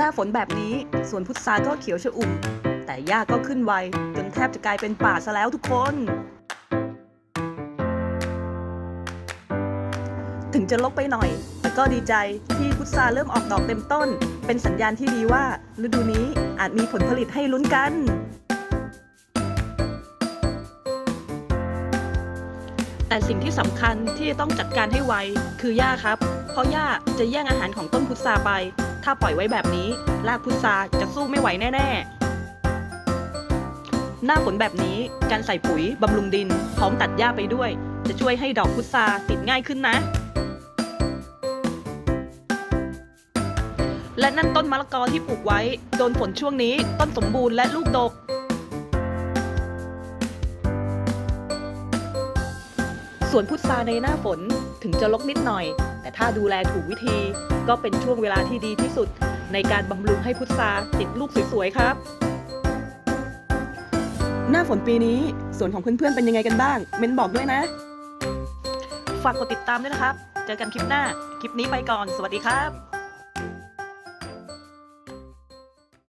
หน้าฝนแบบนี้สวนพุทราก็เขียวชอุ่ม แต่หญ้าก็ขึ้นไวจนแทบจะกลายเป็นป่าซะแล้วทุกคน ถึงจะลกไปหน่อย แต่ก็ดีใจที่พุทราเริ่มออกดอกเต็มต้น เป็นสัญญาณที่ดีว่า ฤดูนี้อาจมีผลผลิตให้ลุ้นกัน แต่สิ่งที่สำคัญที่ต้องจัดการให้ไวคือหญ้าครับ เพราะหญ้าจะแย่งอาหารของต้นพุทราไป ถ้าปล่อยไว้แบบนี้รากพุทราจะสู้ไม่ไหวแน่ๆ หน้าฝนแบบนี้การใส่ปุ๋ยบำรุงดิน พร้อมตัดหญ้าไปด้วย จะช่วยให้ดอกพุทราติดง่ายขึ้นนะ และนั่นต้นมะละกอที่ปลูกไว้โดนฝนช่วงนี้ต้นสมบูรณ์และลูกดก ส่วนพุทราในหน้าฝนถึงจะรกนิดหน่อย แต่ถ้าดูแลถูกวิธี ก็เป็นช่วงเวลาที่ดีที่สุด ในการบำรุงให้พุทราติดลูกสวยๆครับ หน้าฝนปีนี้สวนของเพื่อนๆเป็นยังไงกันบ้าง เม้นบอกด้วยนะ ฝากกดติดตามด้วยนะครับ เจอกันคลิปหน้า คลิปนี้ไปก่อน สวัสดีครับ